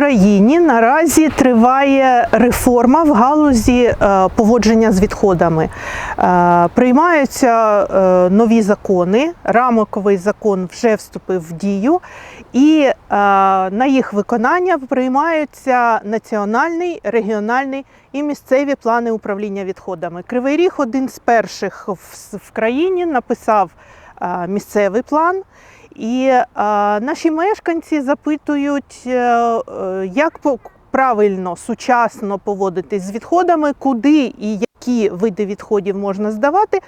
Україні наразі триває реформа в галузі е, поводження з відходами. Е, Приймаються е, нові закони. Рамковий закон вже вступив в дію, і на їх виконання приймаються національний, регіональний і місцеві плани управління відходами. Кривий Ріг один з перших в, країні написав місцевий план. І наші мешканці запитують, е, е, як правильно, сучасно поводитись з відходами, куди і які види відходів можна здавати.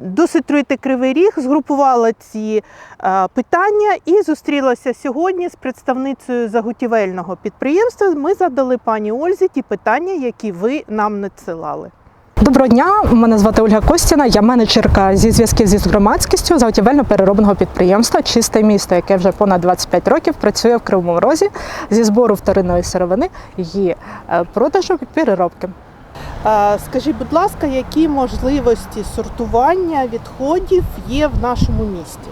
Досить труїти кривий ріг згрупувала ці е, питання і зустрілася сьогодні з представницею заготівельного підприємства. Ми задали пані Ользі ті питання, які ви нам надсилали. Доброго дня, мене звати Ольга Костіна, я менеджерка зі зв'язків зі громадськістю заготівельно-переробного підприємства Чисте місто, яке вже понад 25 років працює в Кривому Розі зі збору вторинної сировини, її е, продажу і переробки. Е, Скажіть, будь ласка, які можливості сортування відходів є в нашому місті?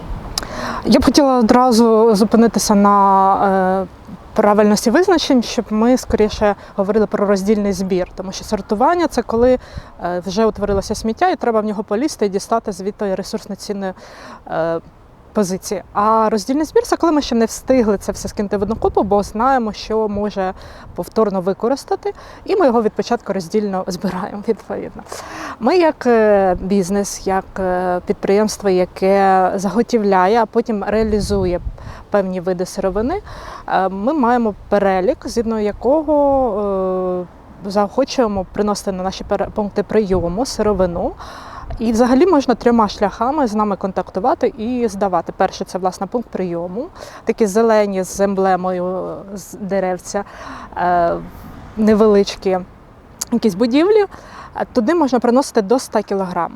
Я б хотіла одразу зупинитися на е, правильності визначень, щоб ми скоріше говорили про роздільний збір, тому що сортування це коли е, вже утворилося сміття, і треба в нього полізти і дістати звідти ресурсно цінної е, позиції. А роздільний збір це коли ми ще не встигли це все скинути в одну купу, бо знаємо, що може повторно використати, і ми його від початку роздільно збираємо відповідно. Ми, як е, бізнес, як е, підприємство, яке заготівляє, а потім реалізує певні види сировини, е, ми маємо перелік, згідно якого заохочуємо приносити на наші пункти прийому сировину. І взагалі можна трьома шляхами з нами контактувати і здавати. Перше це власне пункт прийому, такі зелені з емблемою з деревця, е, невеличкі якісь будівлі. Туди можна приносити до 100 кг.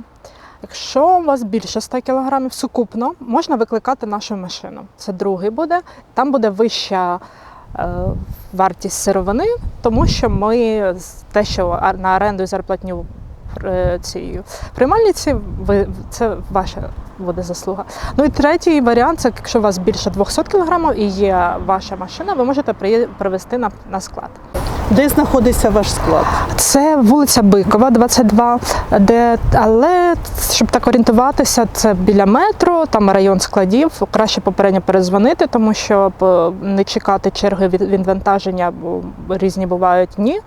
Якщо у вас більше 100 кг сукупно, можна викликати нашу машину. Це другий буде. Там буде вища е, вартість сировини, тому що ми те, що на оренду і зарплатню е, цієї приймальниці, ви це ваша буде заслуга. Ну і третій варіант це якщо у вас більше 200 кг і є ваша машина, ви можете привезти на, на склад. Де знаходиться ваш склад? Це вулиця Бикова, 22, де але щоб так орієнтуватися, це біля метро, там район складів. Краще попередньо перезвонити, тому що е, не чекати черги від відвантаження, бо різні бувають дні.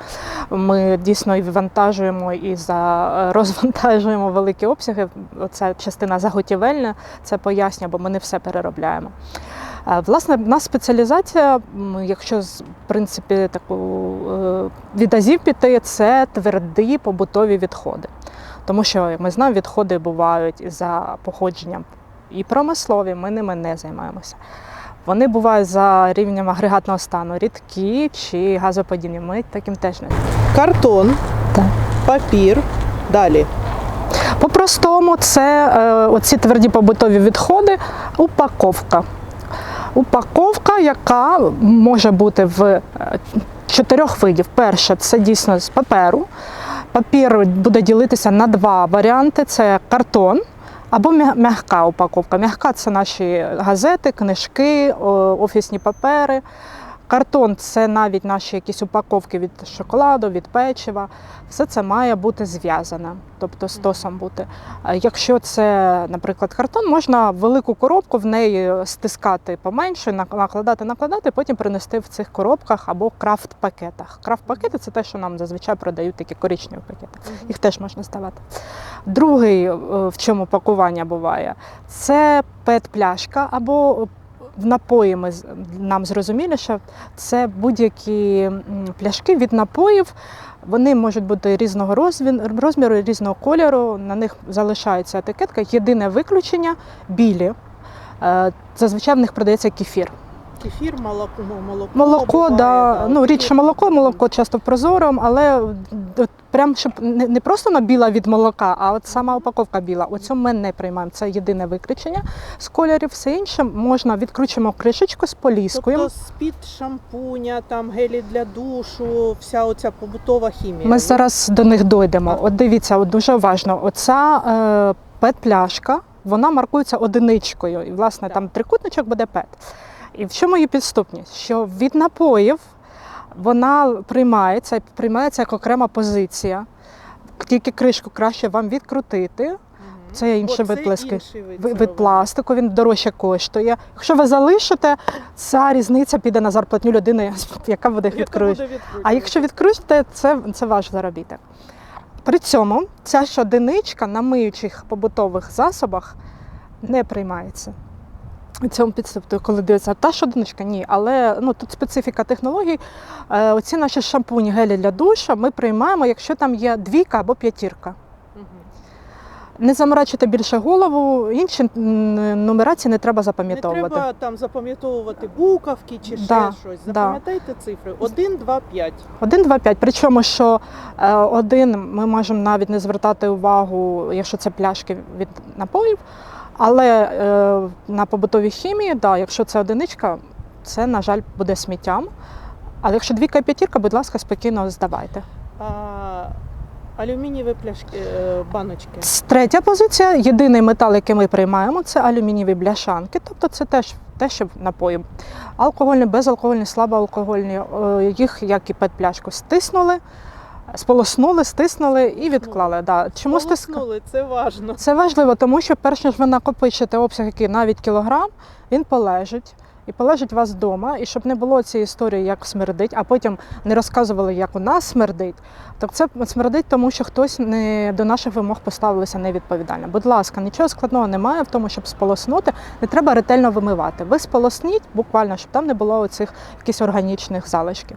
Ми дійсно і вивантажуємо і за розвантажуємо великі обсяги. Оця частина заготівельна це пояснює, бо ми не все переробляємо. Е, Власне, в нас спеціалізація, якщо в принципі таку е, від азів піти, це тверді побутові відходи. Тому що як ми знаємо, відходи бувають за походженням і промислові, ми ними не займаємося. Вони бувають за рівнем агрегатного стану, рідкі чи газоподібні. Ми таким теж не Картон, Так. папір. Далі. По-простому, це е, оці тверді побутові відходи, упаковка. Упаковка, яка може бути в е, чотирьох видів. Перше, це дійсно з паперу. Папір буде ділитися на два варіанти: це картон. Або м'я- м'яка упаковка. М'яка це наші газети, книжки, офісні папери. Картон це навіть наші якісь упаковки від шоколаду, від печива. Все це має бути зв'язане, тобто стосом бути. Якщо це, наприклад, картон, можна велику коробку в неї стискати поменше, накладати, накладати, потім принести в цих коробках або крафт-пакетах. Крафт-пакети це те, що нам зазвичай продають такі коричневі пакети. Їх теж можна ставати. Другий, е, в чому пакування буває, це пет-пляшка або в напої ми нам зрозуміліше, це будь-які пляшки від напоїв. Вони можуть бути різного розміру, різного кольору. На них залишається етикетка. Єдине виключення білі. Е, Зазвичай в них продається кефір. Кефір, молоко, молоко. Молоко, буває, да, ну рідше молоко, молоко часто прозором, але от прям щоб не, не просто на біла від молока, а от сама упаковка біла. Оцю ми не приймаємо. Це єдине виключення з кольорів. Все інше можна відкручуємо кришечку з поліскою. Тобто з-під шампуня, там гелі для душу, вся оця побутова хімія. Ми зараз до них дойдемо. От дивіться, от дуже важливо. Оця е, пет-пляшка, вона маркується одиничкою. І, власне, Так. там трикутничок буде пет. І в чому її підступність? Що від напоїв Вона приймається, приймається як окрема позиція. Тільки кришку краще вам відкрутити. Це інший вид плески. Ви- Вид пластику, він дорожче коштує. Якщо ви залишите, ця різниця піде на зарплатню людини, яка буде відкручена. А якщо відкрутите, це, це ваш заробіток. При цьому ця щодиничка на миючих побутових засобах не приймається. Цьому підступу, коли дивиться, та щодиничка, ні. Але ну, тут специфіка технологій. Е, оці наші шампуні, гелі для душа ми приймаємо, якщо там є двійка або п'ятірка. Не заморачуйте більше голову, інші нумерації не треба Не запам'ятовувати. треба там запам'ятовувати буковки чи ще Да, щось. да. Запам'ятайте цифри 1, 2, 5. 1, 2, 5. Причому, що е, один ми можемо навіть не звертати увагу, якщо це пляшки від напоїв. Але е, на побутовій хімії, да, якщо це одиничка, це, на жаль, буде сміттям. Але якщо двійка і п'ятірка, будь ласка, спокійно здавайте. А, алюмінієві пляшки, е, баночки. Третя позиція. Єдиний метал, який ми приймаємо, це алюмінієві бляшанки. Тобто це теж те, що напої. Алкогольні, безалкогольні, слабоалкогольні. Е, Їх, як і пет-пляшку, стиснули, сполоснули, стиснули і відклали. Да. Чому стис... Це важно. Це важливо, тому що перш ніж ви накопичите обсяг, який навіть кілограм, він полежить. І полежить вас вдома, і щоб не було цієї історії, як смердить, а потім не розказували, як у нас смердить. Так це смердить, тому що хтось не до наших вимог поставилися невідповідально. Будь ласка, нічого складного немає в тому, щоб сполоснути. Не треба ретельно вимивати. Ви сполосніть буквально, щоб там не було оцих якихось органічних залишків.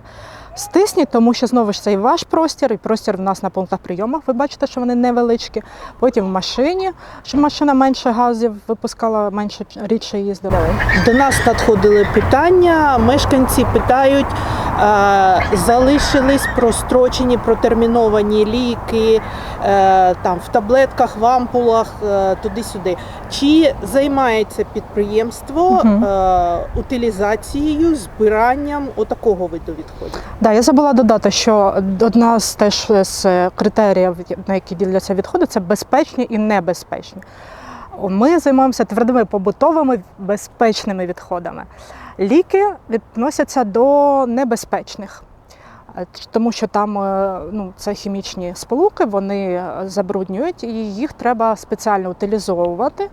Стисніть, тому що знову ж це і ваш простір, і простір в нас на пунктах прийомах. Ви бачите, що вони невеличкі. Потім в машині, щоб машина менше газів випускала, менше рідше їздила. До нас надходили питання. Мешканці питають, залишились прострочені, протерміновані ліки е, там в таблетках, в ампулах, е, туди-сюди. Чи займається підприємство е, утилізацією, збиранням отакого виду відходів? Да, я забула додати, що одна з теж з критеріїв, на які діляться відходи, це безпечні і небезпечні. Ми займаємося твердими побутовими безпечними відходами. Ліки відносяться до небезпечних. Е, Тому що там е, ну, це хімічні сполуки, вони е, забруднюють і їх треба спеціально утилізовувати.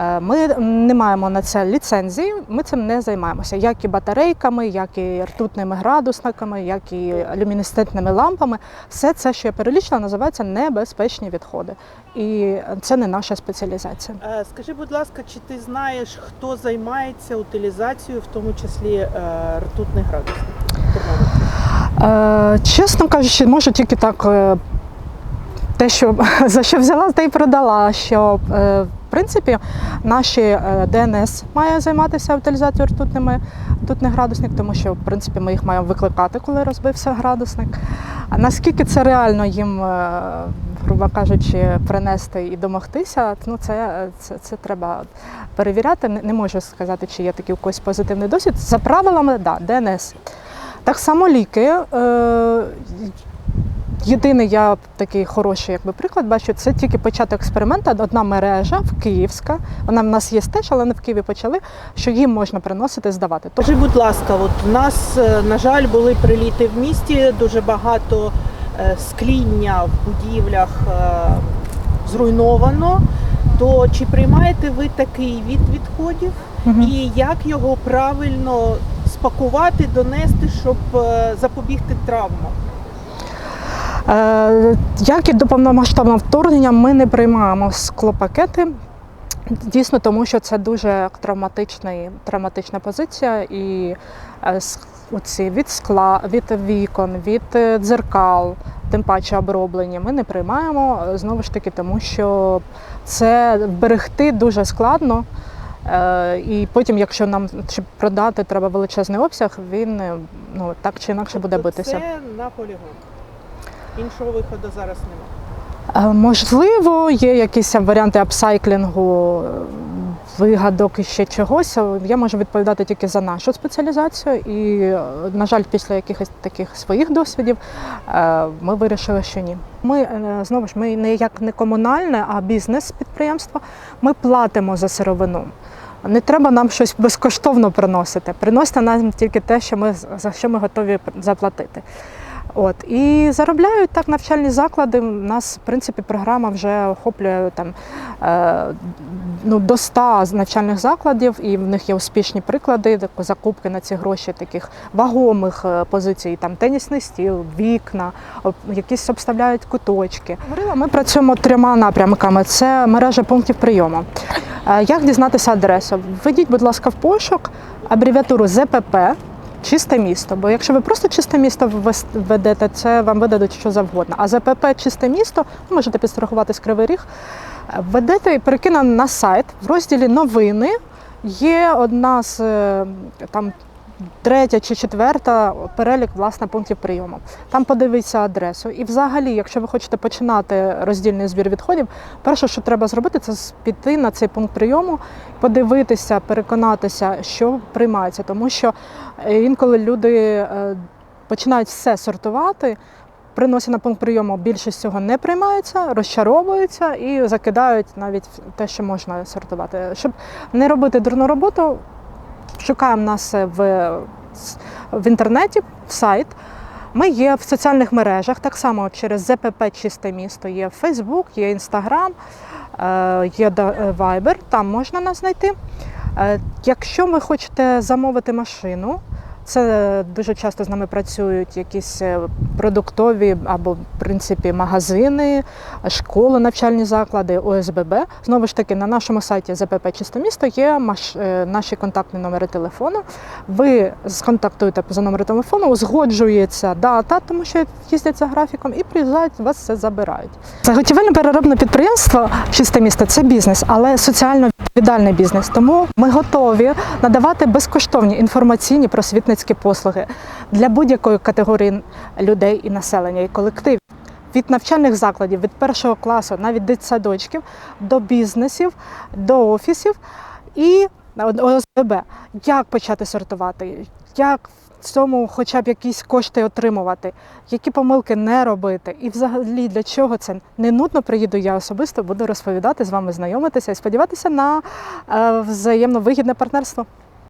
Е, Ми не маємо на це ліцензії, ми цим не займаємося, як і батарейками, як і ртутними градусниками, як і люмінесцентними лампами. Все це, що я перелічила, називається небезпечні відходи. І це не наша спеціалізація. Е, Скажи, будь ласка, чи ти знаєш, хто займається утилізацією, в тому числі е, ртутних градусів? Е, чесно кажучи, можу тільки так. Те, що за що взяла, те й продала. Що принципі наші е, ДНС має займатися утилізацією ртутними ртутних градусник, тому що в принципі ми їх маємо викликати, коли розбився градусник. А наскільки це реально їм, е, грубо кажучи, принести і домогтися, ну це, це, це треба перевіряти. Не, не можу сказати, чи є такий у когось позитивний досвід. За правилами, да, ДНС. Так само ліки. Е, Єдиний я такий хороший якби, приклад бачу, це тільки початок експерименту. Одна мережа в Київська, вона в нас є теж, але не в Києві почали, що їм можна приносити, здавати. Скажи, будь ласка, от у нас, е, на жаль, були приліти в місті, дуже багато е, скління в будівлях е, зруйновано. То чи приймаєте ви такий від відходів Мгм. і як його правильно спакувати, донести, щоб запобігти травмам? Е, Як і до повномасштабного вторгнення ми не приймаємо склопакети. Дійсно, тому що це дуже травматичний, травматична позиція, і е, оці від скла, від вікон, від е, дзеркал, тим паче оброблені, ми не приймаємо знову ж таки, тому що це вберегти дуже складно. І потім, якщо нам продати треба величезний обсяг, він ну так чи інакше буде Тобто битися. Це на полігон. Іншого виходу зараз немає. Можливо, є якісь варіанти апсайклінгу, вигадок і ще чогось. Я можу відповідати тільки за нашу спеціалізацію, і, е, на жаль, після якихось таких своїх досвідів е, ми вирішили, що ні. Ми е, знову ж ми не як не комунальне, а бізнес підприємство. Ми платимо за сировину. Не треба нам щось безкоштовно приносити. Приносите нам тільки те, що ми за що ми готові заплатити. От і заробляють так навчальні заклади. У нас, в принципі, програма вже охоплює там е, ну, до 100 навчальних закладів, і в них є успішні приклади закупки на ці гроші таких вагомих е, позицій, там тенісний стіл, вікна, якісь обставляють куточки. Говорила, ми працюємо трьома напрямками: це мережа пунктів прийому. Е, Як дізнатися адресу? Введіть, будь ласка, в пошук абревіатуру ЗПП. Чисте місто, бо якщо ви просто чисте місто введете, це вам видадуть що завгодно. А ЗПП чисте місто, ви можете підстрахувати кривий ріг, е, введете і перекинемо на сайт в розділі новини. Є одна з е, там третя чи четверта перелік власне пунктів прийому. Там подивіться адресу. І взагалі, якщо ви хочете починати роздільний збір відходів, перше, що треба зробити, це піти на цей пункт прийому, подивитися, переконатися, що приймається, тому що е, інколи люди е, починають все сортувати. Приносять на пункт прийому більшість цього не приймається, розчаровуються і закидають навіть те, що можна сортувати. Щоб не робити дурну роботу, шукаємо нас в, в інтернеті, в сайт. Ми є в соціальних мережах, так само через ЗПП Чисте місто. Є Facebook, є Instagram, е, є е, Viber, там можна нас знайти. Е, Якщо ви хочете замовити машину, це дуже часто з нами працюють якісь е, продуктові або, в принципі, магазини, школи, навчальні заклади, ОСББ. Знову ж таки, на нашому сайті ЗПП Чисте місто є е, наші контактні номери телефону. Ви сконтактуєте за номером телефону, узгоджується дата, тому що їздять за графіком, і приїжджають, вас все забирають. Заготівельне переробне підприємство Чисте місто це бізнес, але соціально відповідальний бізнес. Тому ми готові надавати безкоштовні інформаційні просвітницькі послуги для будь-якої категорії людей і населення і колективів. Від навчальних закладів, від першого класу, навіть дитсадочків, до бізнесів, до офісів і ОСББ. Як почати сортувати? Як в цьому хоча б якісь кошти отримувати, які помилки не робити, і взагалі для чого це не нудно приїду я особисто, буду розповідати з вами, знайомитися і сподіватися на е, взаємно вигідне партнерство.